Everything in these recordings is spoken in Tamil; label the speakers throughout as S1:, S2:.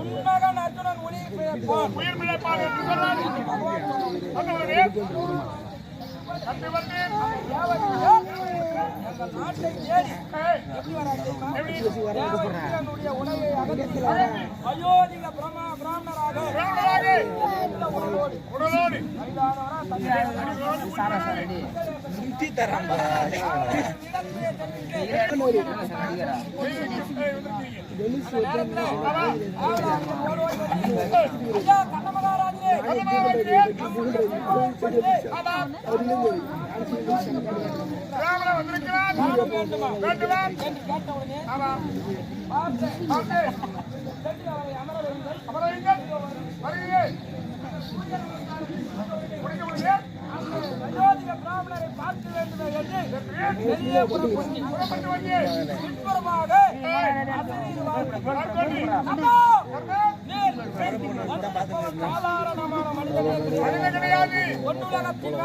S1: உன்மகன் அர்ஜுனன் ஒளி பிழைப்பான்
S2: உயிர் பிழைப்பான் என்று சொன்னார் வந்து
S1: நாட்டை தேடி எப்படி வராது உணவை அகற்றி அயோத்திக பிரமா பிராமணராக
S2: உடலோடு
S1: கண்ணமகாராஜே சாதாரணமான மனிதர்கள் கிடையாது.
S2: மனித கிடையாது
S1: பொன்னுலகத்தில்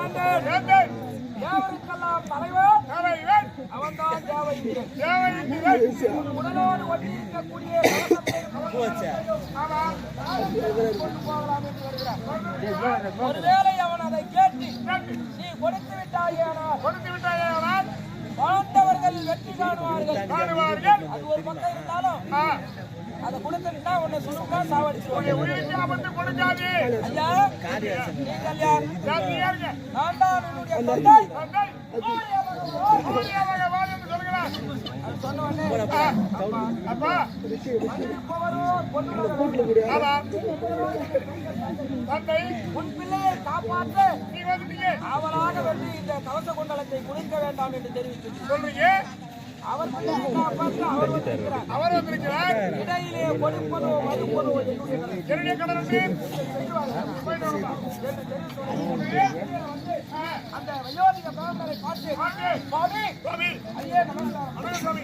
S1: தேவருக்கெல்லாம் தலைவர்?
S2: தேவைகள்
S1: அவன்தான் தேவையில்லை.
S2: தேவையில்லை
S1: உன் உடலோடு ஒட்டியிருக்கக்கூடிய கவசத்தையும் கவசத்தையும்
S2: ஆமா
S1: கொண்டு போகலாம் என்று வருகிறார். ஒருவேளை அவன் அதை கேட்டு நீ கொடுத்து விட்டாயானால்?
S2: கொடுத்து விட்டாயே ஆனால்
S1: வாழ்ந்தவர்கள் வெற்றி காணுவார்கள்.
S2: காணுவார்கள்.
S1: அது ஒரு பக்கம் இருந்தாலும்
S2: ஆ,
S1: அதை கொடுத்துட்டா உன்னை சுருக்கா
S2: கொடுக்காது
S1: ஐயா நீங்கள் யார்? நான் தான் உன்னுடைய தந்தை. அவராக வந்து இந்த கவச குண்டலத்தை குடிக்க வேண்டாம் என்று தெரிவித்து
S2: சொல்றீங்க.
S1: அவர் வந்திருக்கிறார். இடையிலே கொடுப்பதோ மறுப்பதோ என்னுடைய
S2: வரலாம்.
S1: அந்த வயோதிக பிராமணரை பார்த்து சுவாமி
S2: சுவாமி
S1: ஐயே நமஸ்காரம்.
S2: சுவாமி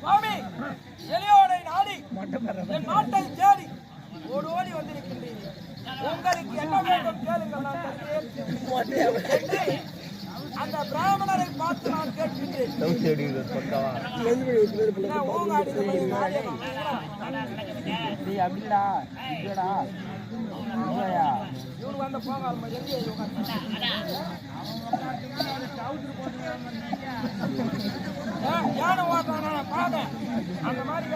S1: சுவாமி எளியோனை நாடி என் நாட்டை தேடி ஓடி ஓடி வந்திருக்கின்றீர்கள். உங்களுக்கு என்ன வேண்டும் கேளுங்கள் நான் தருகிறேன் அந்த பிராமணரை பார்த்து நான் கேட்கின்றேன். மாதிரி காரியம் இவரு வந்த போங்க யானை ஓட்டுறான்? நான் பார்த்தேன் அந்த மாதிரி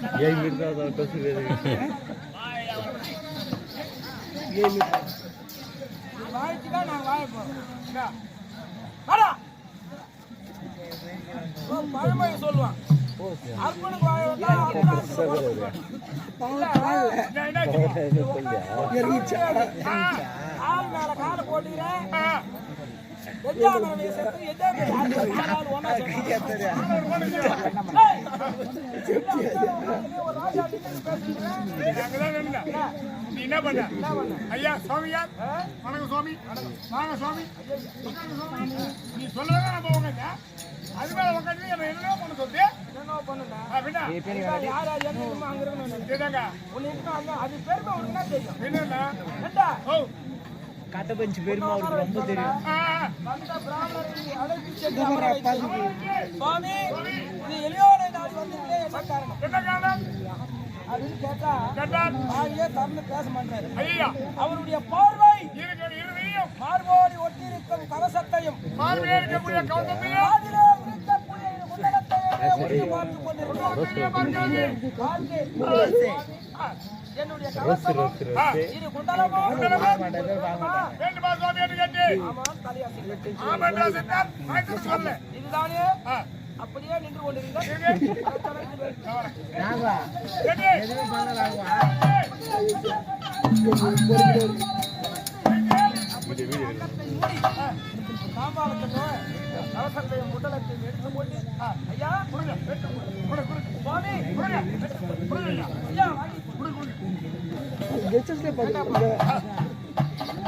S1: இருக்கிறான் பாரு. நீ வாய்ச்சுக்கா நான் வாய போறோம் சொல்லுவான் அர்ப்பனுக்கு வாய மேல போட்டுக்கிறேன்
S2: என்ன பண்ண?
S1: என்ன பண்ண?
S2: ஐயா சுவாமியார் வணக்கம் சுவாமி. வாங்க சுவாமி. நீ சொல்லதான் நம்ம உட்காந்து அது மேல உட்காந்து என்ன என்ன பண்ண
S1: யார் யார் அங்க இருக்கணும். அது பெருமை உனக்கு தெரியும்?
S2: என்னன்னா
S3: கட்டபஞ்சு பெருமை அவருக்கு ரொம்ப தெரியும்.
S1: அப்படின்னு கேட்டா பேச மாட்டாரு.
S2: ஐயா.
S1: அவருடைய பார்வை மார்போடி கவசத்தையும் இந்த குண்டலத்தையுமே உற்று பார்த்துக் கொண்டிருக்கிறார். என்னுடைய கவசமும் இரு
S2: வேண்டுமா சுவாமி என்று கேட்டு? சொல்ல
S1: இதுதானே?
S2: ஆ,
S1: அப்படியே நின்று கொண்டிருந்த
S2: இது.
S1: சாம்பாவத்தையும் கவசத்தையும் குண்டலத்தையும் எடுத்து போட்டு ஐயா சுவாமி ஐயா. வாங்கி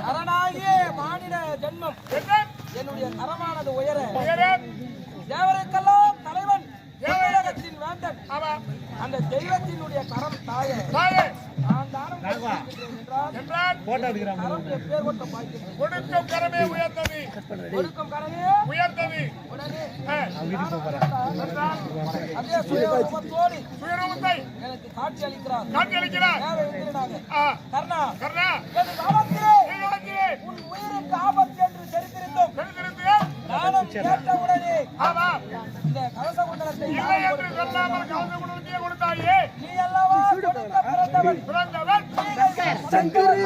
S1: அரணாகிய மானிட ஜென்மம். என்னுடைய தரமானது உயர. தேவருக்கெல்லாம் தலைவன் தமிழகத்தின் வேந்தன். அந்த தெய்வத்தினுடைய கரம் தாயே. கரம் ஒடுக்கும் கரமே
S2: சுயரூபத்தை
S1: எனக்கு காட்சி அளிக்கிறார்.
S2: காட்சி அளிக்கிறார்
S1: கர்ணா.
S2: கர்ணா. நீலவத்திலே
S1: உன் உயிருக்கு ஆபத்து என்று தெரிந்திருந்தும்.
S2: தெரிந்திருந்தீர்கள்?
S1: நானும் கேட்ட உடனே
S2: ஆமா.
S1: இந்த கலச குண்டலத்தை
S2: இல்லை என்று
S1: கொடுத்து
S2: சொல்லாமல் கலந்து கொடுத்தே கொடுத்தாயே.
S1: நீ அல்லவா கொடுக்க பிறந்தவன்.
S2: பிறந்தவன்
S1: சங்கர்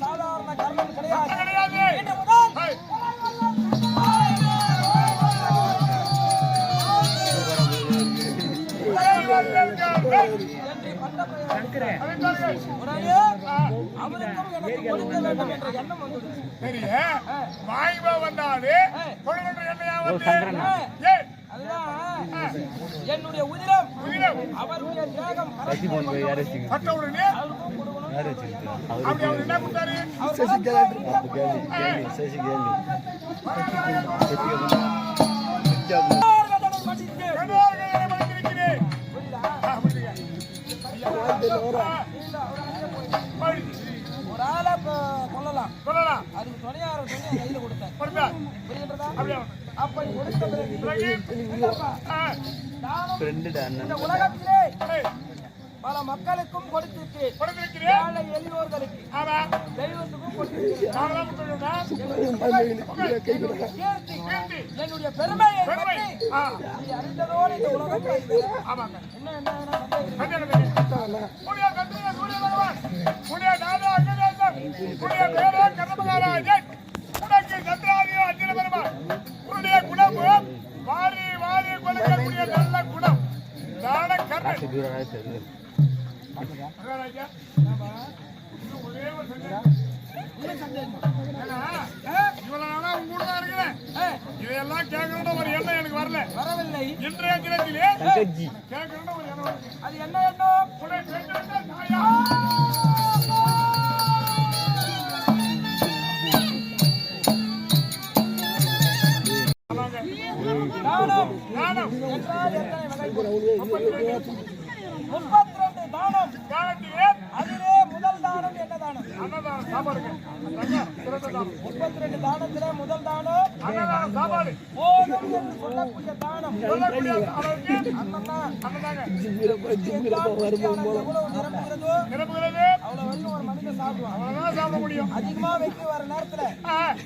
S1: சாதாரண கர்ணன் கிடையாது
S2: வாய்வா வந்தாலே கொடுக்கின்ற எண்ணெயா
S1: என்னுடைய உதிரம் அவருடைய தியாகம் கரைத்து ஒரு ஆளை கொ- கொல்லலாம்
S2: சொல்லலாம்
S1: அதுக்கு துணையார துணையை கையில கொடுத்தார்
S2: கொடுத்தா
S1: புரியுதுன்றதா
S2: அப்படியா
S1: அப்படி கொடுத்த பிறகு நானும் இந்த உலகத்திலே பல மக்களுக்கும் கொடுத்திருக்கிறேன்.
S2: கொடுத்திருக்கிறேன்
S1: எளியோர்களுக்கு. தெய்வத்துக்கும் கொடுத்திருக்கிறேன் என்னுடைய பெருமையை அறிந்ததோடு இந்த
S2: ஆமாங்க
S1: என்ன
S2: குணமும் வாரி வாரி கொடுக்கக்கூடிய நல்ல குணம். தான கர்ணன் இதையெல்லாம் கேட்கணும்னு ஒரு எண்ணம் எனக்கு வரல
S1: வரவில்லை
S2: இன்றைய தினத்திலே கேட்கணும்னு ஒரு எண்ணம்
S1: அது என்ன எண்ணம் என்றால் எத்தனை முப்பத்தி தானம் அதிலே முதல் தானம் என்ன தானம். முப்பத்தி ரெண்டு தானத்திலே முதல் தானம். போதும் என்று சொல்லக்கூடிய தானம். நிரம்புகிறதோ அவ்வளவு வரைக்கும் ஒரு மனிதன் சாப்பிடுவான்.
S2: சாப்பிட முடியும்.
S1: அதிகமா வைக்க வர நேரத்துல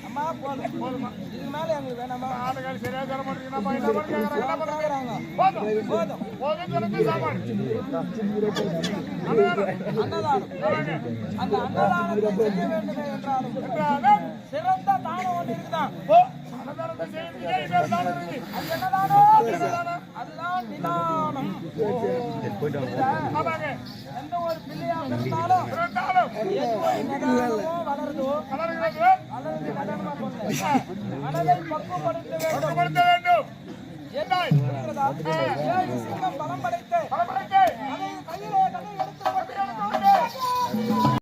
S1: அம்மா போதும்.
S2: போதுமா
S1: இதுக்கு மேல எங்களுக்கு வேணாமா?
S2: ஆளுகள் சரியா தர
S1: கேக்குறாங்க
S2: போதும்.
S1: போதும்.
S2: அன்னதானம்
S1: அந்த அன்னதானத்தை செய்ய வேண்டுமே என்றாலும்
S2: என்றாலும்
S1: சிறந்த தானம் ஒன்று இருக்குதான் அதுதான் நிதானம் எந்த ஒரு இருந்தாலும் வளருதோ
S2: வளர்கிறது
S1: வளர்ந்து மனதை பக்குவப்படுத்த வேண்டும்
S2: பக்குவப்படுத்த வேண்டும்
S1: என்ன இருக்கிறதா? ஏழு சிங்கம் பலம் படைத்து